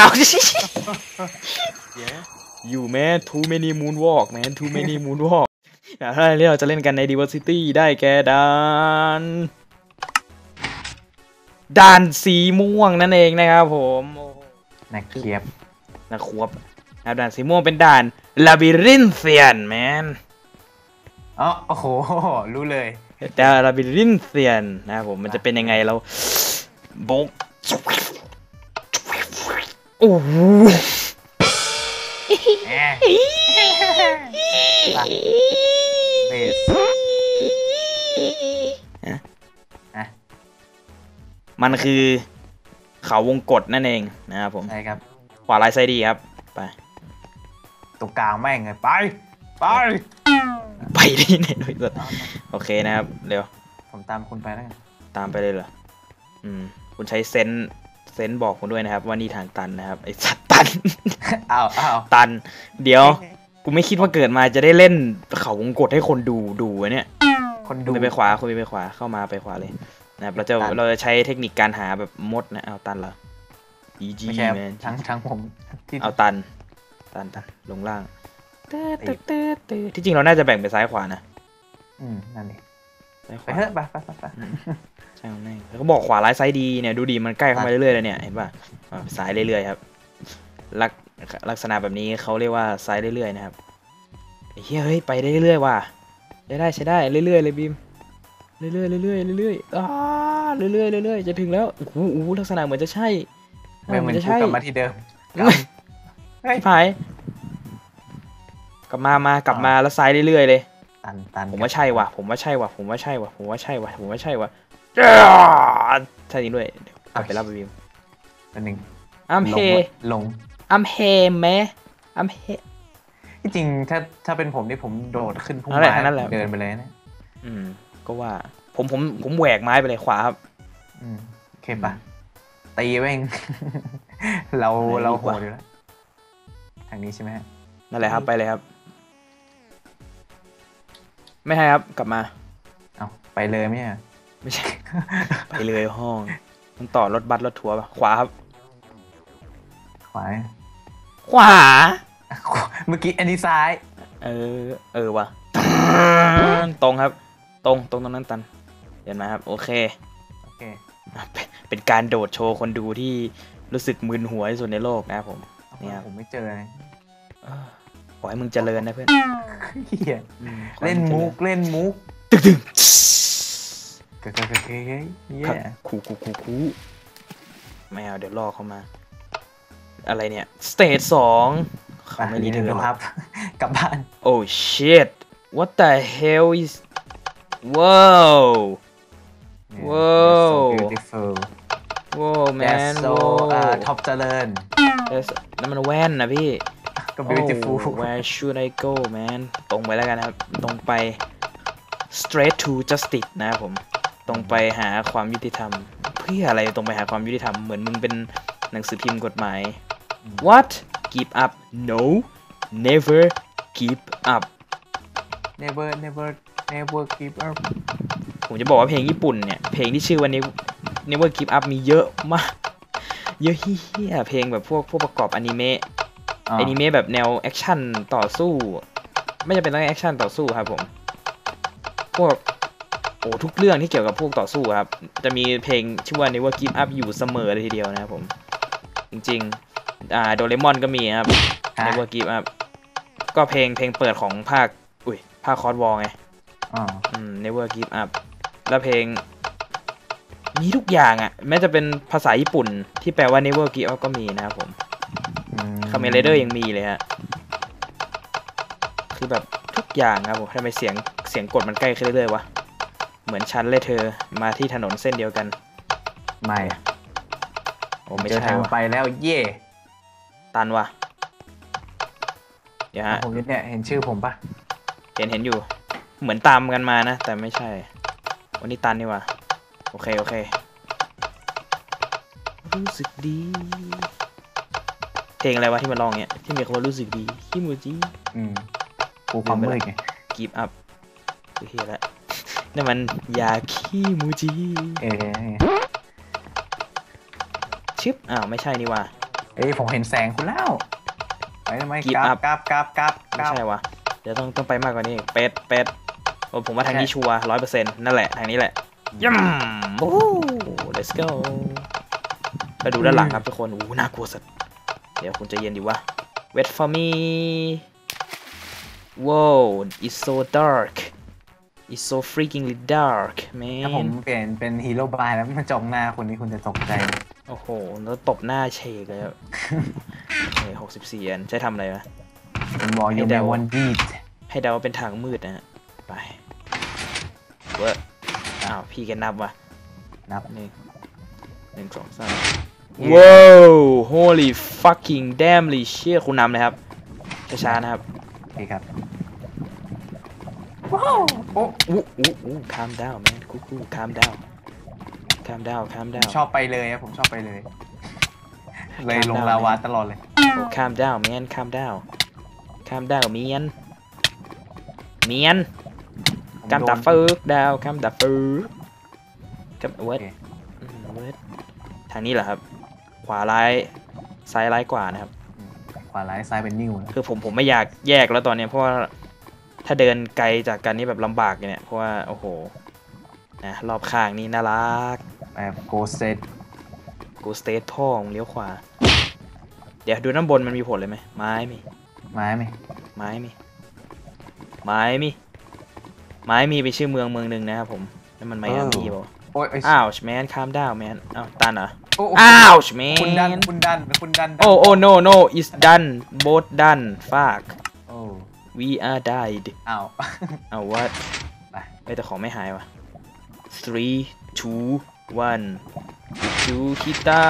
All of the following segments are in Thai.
อ้าวเย้ you man too many moonwalk man too many moonwalk อะถ้าที่เราจะเล่นกันใน diversity ได้แก่ด่านด่านสีม่วงนั่นเองนะครับผมโอ้โหนักเคียบนะครบนะครับด่านสีม่วงเป็นด่าน labyrinthine man อ๋อโอ้โห รู้เลยแต่ labyrinthine นะครับผมมันจะเป็นยังไงเราโบก โอ้โหแหมเบสอะมันคือเขาวงกฏนั่นเองนะครับผมใช่ครับขวาลายซ้ายดีครับ ไปตรงกลางแม่งไงไป ไป ไปที่ไหนด้วยสัตว์โอเคนะครับ เร็ว ผมตามคุณไปแล้วกันตามไปเลยเหรอ อืม คุณใช้เซนส์ เซนส์บอกผมด้วยนะครับ ว่านี่ทางตันนะครับไอสัตว์ตัน อ้าวอ้าวตัน เดี๋ยว กูไม่คิดว่าเกิดมาจะได้เล่นเขาวงกฏให้คนดูดูอะเนี่ยคนคุดูณไปขวาคุณไปขวาเข้ามาไปขวาเลยนะครับเราจะตัน เราจะใช้เทคนิคการหาแบบมดนะเอาตันเหรอ EG ไม่ใช่แมนทั้งทั้งผมที่ เอาตัน ตันตันลงล่างเต้เต้เต้เต้ที่จริงเราน่าจะแบ่งไปซ้ายขวานะ อืมนั่นเองซ้ายข ไปวาเถอะไปไปไปไปใช่ไหมงแล้วก็บอกขวาร้ายซ้ายดีเนี่ยดูดีมันใกล้เข้ามาเรื่อยๆเลยเนี่ยเห็นป่ะอ่าซ้ายเรื่อยๆครับลักลักษณะแบบนี้เขาเรียกว่าซ้ายเรื่อยๆนะครับไอ้เฮ้ยเฮ้ยไปได้เรื่อยๆว่ะใช้ได้ใช้ได้เรื่อยๆเลยบีมเรื่อยๆเรื่อยๆเรื่อยๆอ่าเรื่อยๆเรื่อยๆจะถึงแล้วโอ้โหโอ้โหลักษณะเหมือนจะใช่ไม่เหมือนจะกูใช่กลับมาที่เดิมเฮ้ยพี่พายกลับมามากลับมาแล้วซ้ายเรื่อยๆเลย ตันตันผมว่าใช่ว่ะผมว่าใช่ว่ะผมว่าใช่ว่ะผมว่าใช่ว่ะผมว่าใช่ว่ะจ้าใช่จริงด้วยเดี๋ยวกลับไปรับไปบิมเป็นหนึ่งอัมเฮลงอัมเฮแม่อัมเฮที่จริงถ้าถ้าเป็นผมนี่ผมโดดขึ้นพุ่มนั่นแหละไม้นั่นแหละเดินไปเลยนะอืม ก็ว่า ผมผมผมแหวกไม้ไปเลยขวาครับ อืมโอเคปะตีแม่งเราไหนเราดีโหกว่าดอยู่แล้วทางนี้ใช่ไหมฮะนั่นแหละครับไปเลยครับ ไม่ให้ครับกลับมาเอาไปเลยไหมอะไม่ใช่ ไปเลยห้อง มันต่อรถบัสรถทัวร์ปะขวาครับ ขวา ขวา เมื่อกี้อันนี้ซ้าย เออ เออว่ะตรงครับ ตรงตรงตรงนั้นตันเห็นไหมครับ โอเคโอเคอะเป็นเป็นการโดดโชว์คนดูที่รู้สึกมึนหัวที่สุดในโลกนะครับผมเนี่ยผมไม่เจอเลยเออ ขอให้มึงเจริญนะเพื่อนเหี้ยอืมขอให้เล่นงจริญมุกเล่นมุกตึกตึกเก๋เก๋เก๋เก๋เก๋เย้ครับคูคูคูคูไม่เอาเดี๋ยวลอกเข้ามา อะไรเนี่ย สเตจสองเขาไม่รีเทิร์นครับ กลับบ้านโอ้ shit what the hell is wow เนี่ย Wow so beautiful wow man that's so wow อ่าท็อปเจริญ That's- นั่นมันแว่นนะพี่ ก็ beautiful Oh, where should I go man ตรงไปแล้วกันนะครับ ตรงไป straight to justice นะครับผม ตรงไปหาความยุติธรรม เพื่ออะไรตรงไปหาความยุติธรรม เหมือนมึงเป็นหนังสือพิมพ์กฎหมาย what give up no never give up never never never give up ผมจะบอกว่าเพลงญี่ปุ่นเนี่ย เพลงที่ชื่อว่า Never- never give up มีเยอะมาก เยอะเฮียเพลงแบบพวกพวกประกอบอนิเมะ อ๋ออนิเมะแบบแนวแอคชั่นต่อสู้ ไม่จำเป็นต้องแอคชั่นต่อสู้ครับผมพวกโอ้ทุกเรื่องที่เกี่ยวกับพวกต่อสู้ครับ จะมีเพลงชื่อว่า Never Give Up อยู่เสมอเลยทีเดียวนะครับผม จริงๆอ่าโดเรมอนก็มีครับฮะ Never Give Up ก็เพลงเพลงเปิดของภาค อุ้ย ภาคคอร์ดวอลไงอ๋ออืม Never Give Up แล้วเพลงมีทุกอย่างอะ่ะ แม้จะเป็นภาษาญี่ปุ่นที่แปลว่า Never Give Up ก็มีนะครับผม อืมคาเมนไรเดอร์ยังมีเลยฮะ คือแบบทุกอย่างครับผมทำไมเสียงเสียงกดมันใกล้ขึ้นเรื่อยๆวะ เหมือนฉันและเธอมาที่ถนนเส้นเดียวกัน ไม่โอ้ไม่เจอใช่ทางวะไปแล้วเย่ตันวะเดี๋ยวฮะ ผมเนี่ยเห็นชื่อผมปะเห็นเห็นอยู่ เหมือนตามกันมานะ แต่ไม่ใช่ วันนี้ตันนี่วะโอเค โอเค รู้สึกดี เพลงอะไรวะที่มันร้องเนี้ยที่มีคำว่ารู้สึกดีคิโมจิอืมกูความมืดไงกีบอัพโอเคแล้วนั่นมันยาคิมูจิเออชึบอ้าวไม่ใช่นี่ว่าเอ้ยผมเห็นแสงคุณแล้วไปทำไม Give กรา up บกราบกราบกราบกไม่ราบใช่วะเดี๋ยวต้องต้องไปมากกว่านี้เป็ดเป็ดโอ้ผมว่าทางนี้ใช่ชัวร้อยเปอร์เซ็นต์นั่นแหละทางนี้แหละย่ำโอ้ let's go ไปดูด้านหลังครับทุกคนอู้น่ากลัวสัส เดี๋ยวคุณใจะเย็นดีวะ wait for me wow it's so dark it's so freakingly dark ถ้าผม man เปลี่ยนเป็นฮีโร่บายแล้วมาจ้องหน้าคนนี้คุณจะตกใจ โอ้โห แล้วตบหน้าเชกเลยอะเฮ้ยหกสิบสี่อันใช้ทำอะไรวะผมบอกให้อยู่ในเดาวันบีทให้เดาว่าเป็นทางมืดนะฮะ ไปเว้ยอ้าว พี่แกนับวะนับหนึ่งหนึ่งสองสาม ว้าว holy fucking damnly shit คุณนำเลยครับ ช้าๆนะครับโอเคครับว้าวโอ้อู้อู้อู้ calm down man กูกู calm down calm down calm ผม down ชอบไปเลยครับผมชอบไปเลย เลยลง down ลาวาตลอดเลย oh calm down man calm down calm down เมียนเมียนผมกำตาโดนฝึกดาวกำตาฝึกกำเวิร์ดโอเคอืมเวิร์ดทางนี้เหรอครับ ขวาร้ายซ้ายร้ายกว่านะครับ ขวาร้ายซ้ายเป็นนิ้วนะคือผมผมไม่อยากแยกแล้วตอนเนี้ยเพราะว่าถ้าเดินไกลจากกันนี่แบบลำบากเลยเนี่ยเพราะว่าโอ้โหนะรอบข้างนี่น่ารักแบบโกเซตกูสเตทพ่อมึงเลี้ยวขวา เดี๋ยวดูน้ำบนมันมีผลเลยไหมไม้มีไม้ไหมไม้มีไม้มีไม้มีไปนชื่อเมืองเมืองหนึ่งนะครับผมนั่นมันไมอามี่ป่ะโอ้ยเยอ้าวแมนคามดาวแมนอ้าวตันเหรอโอ้โอ้าวแมคุณดัน นคุณดัน คุณดันโอ้โอ้ no no it's done both done fuck โอ้ we are died อ้าวอ้าว what ไปเอ้ยแต่ของไม่หายว่ะ three two one จูคิตา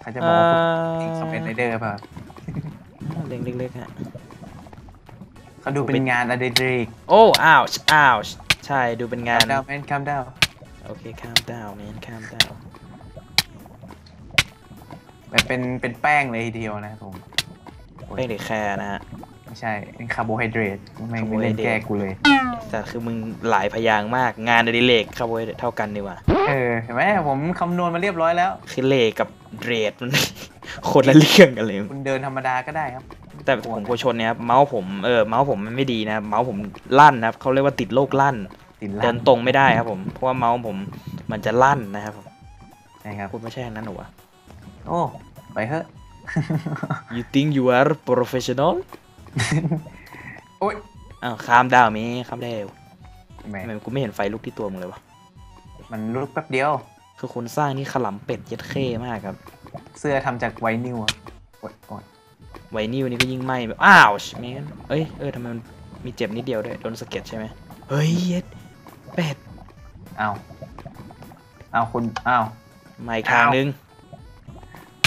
เขาจะบอกว่าคุณสเปนไรเดอร์ป่ะเล็กเล็กๆฮะ เขาดูเป็นงานอะเดริกโอ้ อ้าว อ้าว ใช่ ดูเป็นงานดาวแมนคัมดาว โอเค calm down man calm down แบบเป็นเป็นแป้งเลยทีเดียวนะครับผม ไม่ได้แคร์นะฮะไม่ใช่เป็นคาร์โบไฮเดรตไม่ไม่เล่น Carbohydrate แก้กูเลยแต่คือมึงหลายพยางค์มากงานอดิเรกเข้าไว้เท่ากันดีกว่าเออเห็นไหมผมคำนวณมาเรียบร้อยแล้ว คือเลกับเดรดมัน คนละเรื่องกันเลยคุณเดินธรรมดาก็ได้ครับ แต่ผมโคชนเนี่ยครับเมาส์ผมเออเมาส์ผมมันไม่ดีนะครับเมาส์ผมลั่นนะครับเขาเรียกว่าติดโรคลั่น ติดเดิลั่นนตรงไม่ได้ครับผม เพราะว่าเมาส์ผมมันจะลั่นนะครับผมใช่ครับคุณไม่ใช่อย่างนั้นหรอวะ โอ้ไปเถอะ you think you are professional โอ้ยอ้าวคามดาวมีคามดาวแหมทำไมกูไม่เห็นไฟลุกที่ตัวมึงเลยวะ มันลุกแป๊บเดียว คือคุณสร้างนี่ขลำเป็ดเย็ดเข้มากครับเสื้อทำจากไวนิวอะโอ้ยโอ้ยไวนิวนี่ก็ยิ่งไหม้แบบอ้าวแมนเอ้ยเออทำไมมันมีเจ็บนิดเดียวด้วยโดนสะเก็ดใช่ไหมเฮ้ยเย็ด เป็ดเอาเอาคุณเอามาอีกทางนึง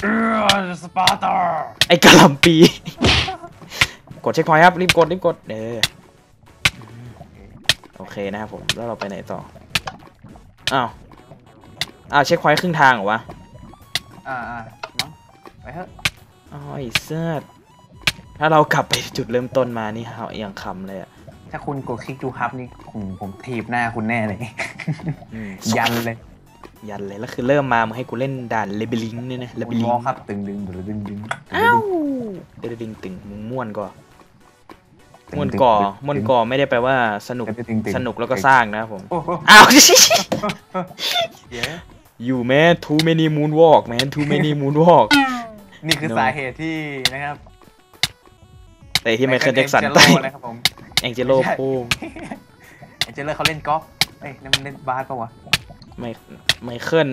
เออสปาร์ตาไอ้กระหลำปี กดเช็คพอยต์ครับ รีบกด รีบกด เออ โอเคนะครับผม แล้วเราไปไหนต่อ อ้าว อ้าว เช็คพอยต์ครึ่งทางเหรอวะ อ่าอ่ามั้งไปเถอะอ๋อไอ้เสื้อถ้าเรากลับไปจุดเริ่มต้นมานี่เฮาเอียงคำเลยอะ ถ้าคุณกดคลิกดูครับนี่ผมผมถีบหน้าคุณแน่เลยอืมยันเลย ยันเลยแล้วคือเริ่มมามึงให้กูเล่นด่านเลเบลิงเนี่ยนะเลเบคุณลิวงอลครับ ตึงดึงดึงดึงดึงอ้าวเดดดิงตึงมึงม่วนก่อม่วนก่อม่วนก่อไม่ได้แปลว่าสนุกตึงตึงตึงสนุกแล้วก็สร้างนะครับผมโอ้โหอ้าวเดี๋ยว you man too many moonwalk man too many moonwalk นี่คือ No สาเหตุที่นะครับแต่ที่ไมเคิลแจ็คสันเจไปโร่นะครับผม แองเจโลไม่ใช่โป้งไอเจเลอร์เขาเล่นกอล์ฟเอ้ยนั่นมันเล่นบาสปะวะไมไมเคิล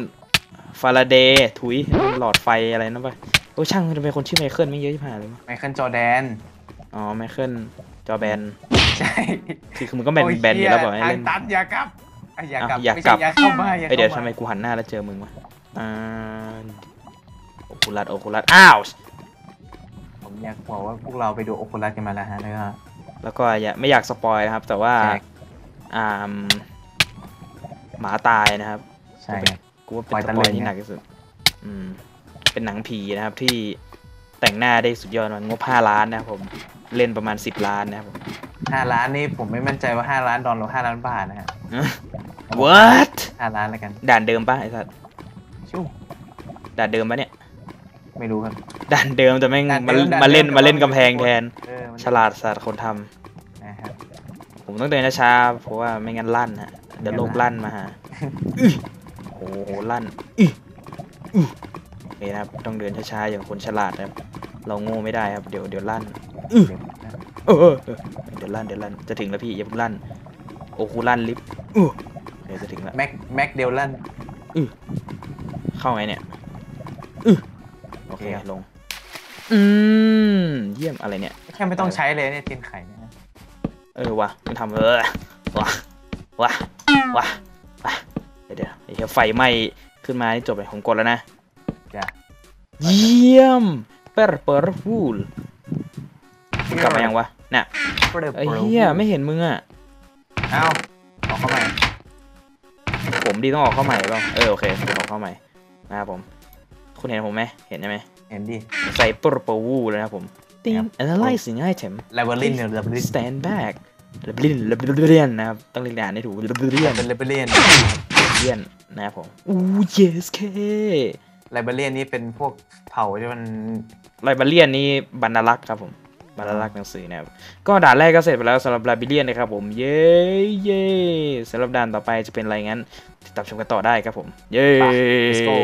ฟาราเดย์ถุยหลอดไฟอะไรนั่นไปโอ้ช่างมันจะเป็นคนชื่อไมเคิลไม่เยอะที่ผ่านเลยวะไมเคิลจอร์แดนอ๋อไมเคิลจอแบนใช่คือคือมันก็แบนแบนอยู่แล้วบอกให้ทางเล่นตันอย่ากลับอะอย่ากลับอะอย่าไม่กลัใช่บอย่าเข้ามาอย่าเอ้ยเดี๋ยวเข้าทำไมมากูหันหน้าแล้วเจอมึงวะอ่าโอคุลัสโอคุลัสอ้าวผมอยากบอกว่าพวกเราไปดูโอคูลัสกันมาแล้วฮะแล้วก็ แล้วก็อย่าไม่อยากสปอยนะครับ แต่ว่าใช่อ่าหมาตายนะครับใช่ครับกูว่าเป็นปล่อยสตะปลึอยงที่นะหนักที่สุด อืม เป็นหนังผีนะครับที่แต่งหน้าได้สุดยอดมากงบห้าล้านนะครับผมเล่นประมาณสิบล้านนะครับผมห้าล้านนี่ผมไม่มั่นใจว่าห้าล้านดอลลาร์หรือห้าล้านบาทนะฮะ What ห้าล้านแล้วกัน ด่านเดิมปะไอ้สัสชู้ด่านเดิมปะเนี่ย ไม่รู้ครับ ด่านเดิมแต่แม่งด่านมาเดิมด่านมาเล่นเดิมมาเล่นแต่ว่ากำแพงแทน เออมันฉลาดสัตว์คนทำนะครับผมต้องเดินช้าๆเพราะว่าไม่งั้นลั่นฮะเดี๋ยวโลกลั่นมาหาอื้อโอ้โหลั่นอื้ออื้อโอเคนะครับต้องเดินช้าๆอย่างคนฉลาดนะครับ เราโง่ไม่ได้ครับเดี๋ยวเดี๋ยวลั่น อื้อเดี๋ยวนะเออเออเออเดี๋ยวลั่นเดี๋ยวลั่นจะถึงแล้วพี่อย่าเพิ่งลั่นโอ้โหลั่นลิฟต์อู้เดี๋ยวจะถึงแล้ว แม็กแม็กเดลลันเข้าไงเนี่ยอื้อโอ เคโอเคลง อืม เยี่ยมอะไรเนี่ย แค่ไม่ต้องใช้เลยเนี่ยตีนไข่เนี่ยนะเออวะมันทำเออวะวะวะวะเดี๋ยวเดี๋ยวไอ้เหี้ยไฟไหม้ขึ้นมานี่จบเลยผมกดแล้วนะจ้ะเยี่ยมเปอร์เปอร์ฟูลกลับมายังวะน่ะเปิดไอ้เหี้ยไม่เห็นมึงอะเอ้าออกเข้ามาผมดีต้องออกเข้าใหม่เปล่าเออโอเคผมออกเข้าใหม่นะครับผม คุณเห็นผมไหมเห็นใช่ไหมเห็นดิใส่เปอร์เปอร์ฟูลเลยนะครับผมติ้ง analyzing item ไลเวอรี่เนี่ยไลเวอรี่ stand back เลเบลินเลเบลินนะครับต้องเรียกอ่านให้ถูกเลเบลินเป็นไลเบอรี่เลียนนะครับผมอู้ yes เคไลเบอรี่นี่เป็นพวกเผ่าที่มันไลบราเรียนนี่บรรลักษ์ครับผมบรรลักษ์หนังสือนะครับก็ด่านแรกก็เสร็จไปแล้วสำหรับไลบราเรียนนะครับผมเย้เย้สำหรับด่านต่อไปจะเป็นอะไรงั้นติดตามชมกันต่อได้ครับผม เย้ let's go